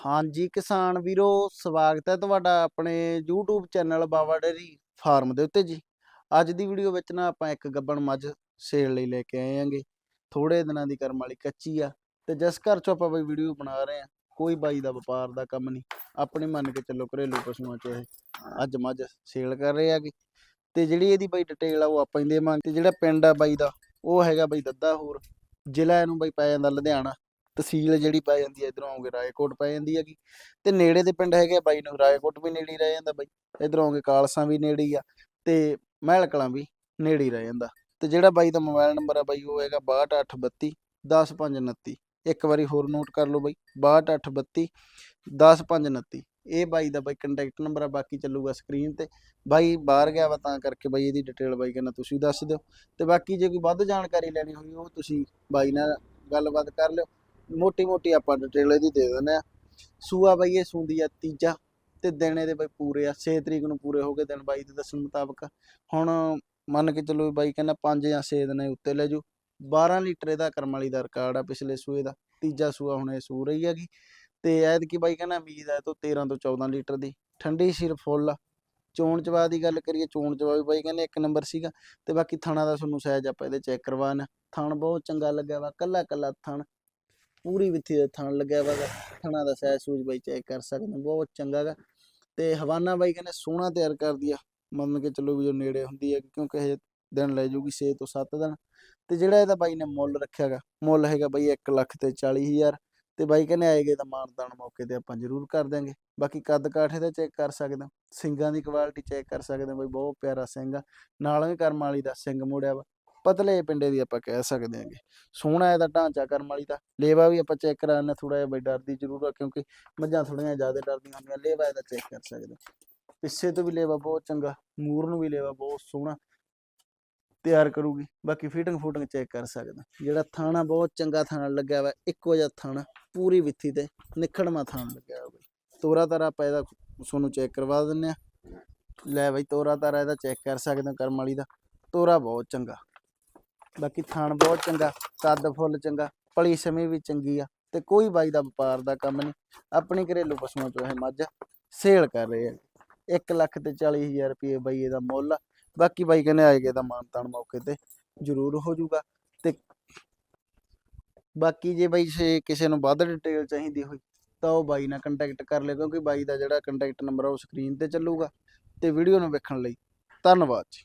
ਹਾਂਜੀ, ਕਿਸਾਨ ਵੀਰੋ, ਸਵਾਗਤ ਹੈ ਤੁਹਾਡਾ ਆਪਣੇ YouTube channel Bawa dairy farm ਦੇ ਉੱਤੇ ਜੀ। ਅੱਜ ਦੀ ਵੀਡੀਓ ਵਿੱਚ ਨਾ ਆਪਾਂ ਇੱਕ ਗੱਬਣ ਮੱਝ ਸੇਲ ਲਈ ਲੈ ਕੇ ਆਏ ਆਂਗੇ ਥੋੜੇ ਦਿਨਾਂ ਦੀ ਕਰਮ ਵਾਲੀ ਕੱਚੀ ਆ ਤੇ ਜਿਸ ਘਰ ਚੋਂ ਆਪਾਂ ਬਈ ਵੀਡੀਓ ਬਣਾ ਰਹੇ ਆ ਕੋਈ ਬਾਈ ਦਾ ਵਪਾਰ ਦਾ ਕੰਮ ਨਹੀਂ, ਆਪਣੇ ਮੰਨ ਕੇ ਚੱਲੋ ਘਰੇਲੂ ਪਸ਼ੂਆਂ ਚ ਇਹ ਅੱਜ ਮੱਝ ਸੇਲ ਕਰ ਰਹੇ ਆਗੇ ਤੇ ਜਿਹੜੀ ਇਹਦੀ ਬਾਈ ਡਿਟੇਲ ਆ ਉਹ ਆਪਾਂ ਹੀ ਦੇਵਾਂਗੇ। ਤੇ ਜਿਹੜਾ ਪਿੰਡ ਆ ਬਾਈ ਦਾ, ਉਹ ਹੈਗਾ ਬਾਈ ਦੱਦਾ ਹੋਰ, ਜ਼ਿਲ੍ਹਾ ਇਹਨੂੰ ਬਾਈ ਪੈ ਜਾਂਦਾ ਲੁਧਿਆਣਾ। ਤਹਿਸੀਲ ਜਿਹੜੀ ਪੈ ਜਾਂਦੀ ਹੈ ਇਧਰੋਂ ਆਉਂਗੇ ਰਾਏਕੋਟ ਪੈ ਜਾਂਦੀ ਹੈਗੀ ਤੇ ਨੇੜੇ ਦੇ ਪਿੰਡ ਹੈਗੇ ਆ ਬਾਈ ਨੂੰ ਰਾਏਕੋਟ ਵੀ ਨੇੜੇ ਹੀ ਰਹਿ ਜਾਂਦਾ ਬਾਈ, ਇਧਰੋਂ ਆਉਂਗੇ ਕਾਲਸਾਂ ਵੀ ਨੇੜੇ ਹੀ ਆ ਤੇ ਮਹਿਲ ਕਲਾਂ ਵੀ ਨੇੜੇ ਹੀ ਰਹਿ ਜਾਂਦਾ ਤੇ ਜਿਹੜਾ ਬਾਈ ਦਾ ਮੋਬਾਈਲ ਨੰਬਰ ਆ ਬਾਈ ਉਹ ਹੈਗਾ 6282 10529 ਇੱਕ ਵਾਰੀ ਹੋਰ ਨੋਟ ਕਰ ਲਓ ਬਾਈ 6282 10529 ਇਹ ਬਾਈ ਦਾ ਬਾਈ ਕੰਟੈਕਟ ਨੰਬਰ ਆ, ਬਾਕੀ ਚੱਲੂਗਾ ਸਕਰੀਨ ਤੇ, ਬਾਈ ਬਾਹਰ ਗਿਆ ਵਾ ਤਾਂ ਕਰਕੇ ਬਾਈ ਇਹਦੀ ਡਿਟੇਲ ਬਾਈ ਕਹਿੰਦਾ ਤੁਸੀਂ ਦੱਸ ਦਿਓ ਤੇ ਬਾਕੀ ਜੇ ਕੋਈ ਵੱਧ ਜਾਣਕਾਰੀ ਲੈਣੀ ਹੋਈ ਉਹ ਤੁਸੀਂ ਬਾਈ ਨਾਲ ਗੱਲਬਾਤ ਕਰ ਲਿਓ ਮੋਟੀ ਮੋਟੀ ਆਪਾਂ ਡਿਟੇਲ ਇਹਦੀ ਦੇ ਦਿੰਦੇ ਆ ਸੂਆ ਬਾਈ ਇਹ ਸੂੰਦੀ ਆ ਤੀਜਾ ਤੇ ਦਿਨ ਇਹਦੇ ਬਾਈ ਪੂਰੇ ਆ। 6 ਤਰੀਕ ਨੂੰ ਪੂਰੇ ਹੋ ਗਏ ਦਿਨ ਬਾਈ ਦੇ ਦੱਸਣ ਮੁਤਾਬਕ। ਹੁਣ ਮੰਨ ਕੇ ਚੱਲੋ ਬਾਈ ਕਹਿੰਦਾ 5 ਜਾਂ 6 ਦਿਨ ਉੱਤੇ ਲੈ ਜੂ 12 ਲੀਟਰ ਇਹਦਾ ਕਰਮ ਵਾਲੀ ਦਾ ਰਿਕਾਰਡ ਆ ਪਿਛਲੇ ਸੂਏ ਦਾ। ਤੀਜਾ ਸੂਆ ਹੁਣ ਇਹ ਸੂ ਰਹੀ ਹੈਗੀ। ਤੇ ਐਤਕੀ ਬਾਈ ਕਹਿੰਦਾ ਉਮੀਦ ਹੈ ਤੋਂ 13 ਤੋਂ 14 ਲੀਟਰ ਦੀ। ਠੰਡੀ ਸਿਰ ਫੁੱਲ ਆ। ਚੋਣ ਚਵਾ ਦੀ ਗੱਲ ਕਰੀਏ, ਚੋਣ ਚਵਾ ਵੀ ਬਾਈ ਕਹਿੰਦੇ ਇੱਕ ਨੰਬਰ ਸੀਗਾ। ਤੇ ਬਾਕੀ ਥਣਾ ਦਾ ਤੁਹਾਨੂੰ ਸਾਈਜ਼ ਆਪਾਂ ਇਹਦੇ ਚੈੱਕ ਕਰਵਾਣਾ ਥਣ ਬਹੁਤ ਚੰਗਾ ਲੱਗਿਆ ਵਾ। ਕੱਲਾ ਕੱਲਾ ਥਣ। ਪੂਰੀ ਵਿੱਥੀ ਦਾ ਥਣ ਲੱਗਿਆ ਵਾ ਥਣਾ ਦਾ ਸਾਈਜ਼ ਸੂਝ ਬਾਈ ਚੈੱਕ ਕਰ ਸਕਦੇ ਹੋ ਬਹੁਤ ਚੰਗਾ ਗਾ। ਤੇ ਹਵਾਨਾ ਬਾਈ ਕਹਿੰਦੇ ਸੋਹਣਾ ਤਿਆਰ ਕਰਦੀ ਆ। ਮੰਨ ਕੇ ਚੱਲੋ ਵੀ ਜੋ ਨੇੜੇ ਹੁੰਦੀ ਹੈ ਕਿਉਂਕਿ ਇਹ ਦਿਨ ਲੈ ਜੂਗੀ 6 ਤੋਂ 7 ਦਿਨ। ਤੇ ਜਿਹੜਾ ਇਹਦਾ ਬਾਈ ਨੇ ਮੁੱਲ ਰੱਖਿਆਗਾ ਮੁੱਲ ਹੈਗਾ ਬਾਈ 1 ਲੱਖ ਤੇ 40 ਹਜ਼ਾਰ। ਤੇ ਬਾਈ ਕਹਿੰਦੇ ਆਏਗੇ ਤਾਂ ਮਾਨਦਾਨ ਮੌਕੇ ਤੇ ਆਪਾਂ ਜ਼ਰੂਰ ਕਰ ਦਾਂਗੇ ਬਾਕੀ ਕੱਦ ਕਾਠੇ ਦਾ ਚੈੱਕ ਕਰ ਸਕਦੇ ਹੋ। ਸਿੰਗਾਂ ਦੀ ਕੁਆਲਿਟੀ ਚੈੱਕ ਕਰ ਸਕਦੇ ਹੋ ਬਾਈ, ਬਹੁਤ ਪਿਆਰਾ ਸਿੰਘ ਆ। ਨਾਲ ਵੀ ਕਰਮ ਵਾਲੀ ਦਾ ਸਿੰਘ ਮੁੜਿਆ ਵਾ। ਪਤਲੇ ਪਿੰਡੇ ਦੀ ਆਪਾਂ ਕਹਿ ਸਕਦੇ ਹਾਂਗੇ। ਸੋਹਣਾ ਇਹਦਾ ਢਾਂਚਾ ਕਰਮ ਵਾਲੀ ਦਾ ਲੇਵਾ ਵੀ ਆਪਾਂ ਚੈੱਕ ਕਰਾਉਣਾ ਥੋੜਾ ਜਿਹਾ ਬਈ ਡਰਦੀ ਜ਼ਰੂਰ ਆ, ਕਿਉਂਕਿ ਮੱਝਾਂ ਥੋੜੀਆਂ ਜ਼ਿਆਦਾ ਡਰਦੀਆਂ ਹੁੰਦੀਆਂ, ਲੇਵਾ ਇਹਦਾ ਚੈੱਕ ਕਰ ਸਕਦੇ ਹੋ। ਪਿੱਛੇ ਤੋਂ ਵੀ ਲੇਵਾ ਬਹੁਤ ਚੰਗਾ ਮੂਰ ਨੂੰ ਵੀ ਲੇਵਾ ਬਹੁਤ ਸੋਹਣਾ ਤਿਆਰ ਕਰੂਗੀ, ਬਾਕੀ ਫਿਟਿੰਗ ਫੂਟਿੰਗ ਚੈੱਕ ਕਰ ਸਕਦਾ ਜਿਹੜਾ ਥਾਣਾ ਬਹੁਤ ਚੰਗਾ ਥਾਣਾ ਲੱਗਿਆ ਵਾ ਇੱਕੋ ਜਿਹਾ ਥਾਣਾ, ਪੂਰੀ ਵਿੱਥੀ ਤੇ ਨਿਖੜਮਾ ਥਾਣਾ ਲੱਗਿਆ ਵਾ ਤੋਰਾ ਤਾਰਾ ਆਪਾਂ ਇਹਦਾ ਤੁਹਾਨੂੰ ਚੈੱਕ ਕਰਵਾ ਦਿੰਨੇ ਆ ਲੈ ਬਈ ਤੋਰਾ ਤਾਰਾ ਇਹਦਾ ਚੈੱਕ ਕਰ ਸਕਦੇ ਹੋ ਕਰਮ ਵਾਲੀ ਦਾ, ਤੋਰਾ ਬਹੁਤ ਚੰਗਾ। ਬਾਕੀ ਥਾਣ ਬਹੁਤ ਚੰਗਾ ਕੱਦ ਫੁੱਲ ਚੰਗਾ, ਪਲੀ ਸਮੇਂ ਵੀ ਚੰਗੀ ਆ, ਤੇ ਕੋਈ ਬਾਈ ਦਾ ਵਪਾਰ ਦਾ ਕੰਮ ਨਹੀਂ, ਆਪਣੇ ਘਰੇਲੂ ਪਸ਼ੂਆਂ ਚੋਂ ਇਹ ਮੱਝ ਸੇਲ ਕਰ ਰਹੇ ਆ। 1 ਲੱਖ ਤੇ 40 ਹਜ਼ਾਰ ਰੁਪਏ ਬਾਈ ਇਹਦਾ ਮੁੱਲ ਆ, ਬਾਕੀ ਬਾਈ ਕਹਿੰਦੇ ਆਏਗੇ ਤਾਂ ਮਾਨ ਤਾਨ ਮੌਕੇ ਤੇ ਜ਼ਰੂਰ ਹੋ ਜਾਊਗਾ, ਤੇ ਬਾਕੀ ਜੇ ਬਾਈ ਕਿਸੇ ਨੂੰ ਵੱਧ ਡਿਟੇਲ ਚਾਹੀਦੀ ਹੋਈ, ਤਾਂ ਉਹ ਬਾਈ ਨਾਲ ਕੰਟੈਕਟ ਕਰ ਲਿਓ, ਕਿਉਂਕਿ ਬਾਈ ਦਾ ਜਿਹੜਾ ਕੰਟੈਕਟ ਨੰਬਰ ਆ ਉਹ ਸਕਰੀਨ ਤੇ ਚੱਲੂਗਾ, ਤੇ ਵੀਡੀਓ ਨੂੰ ਵੇਖਣ ਲਈ ਧੰਨਵਾਦ ਜੀ।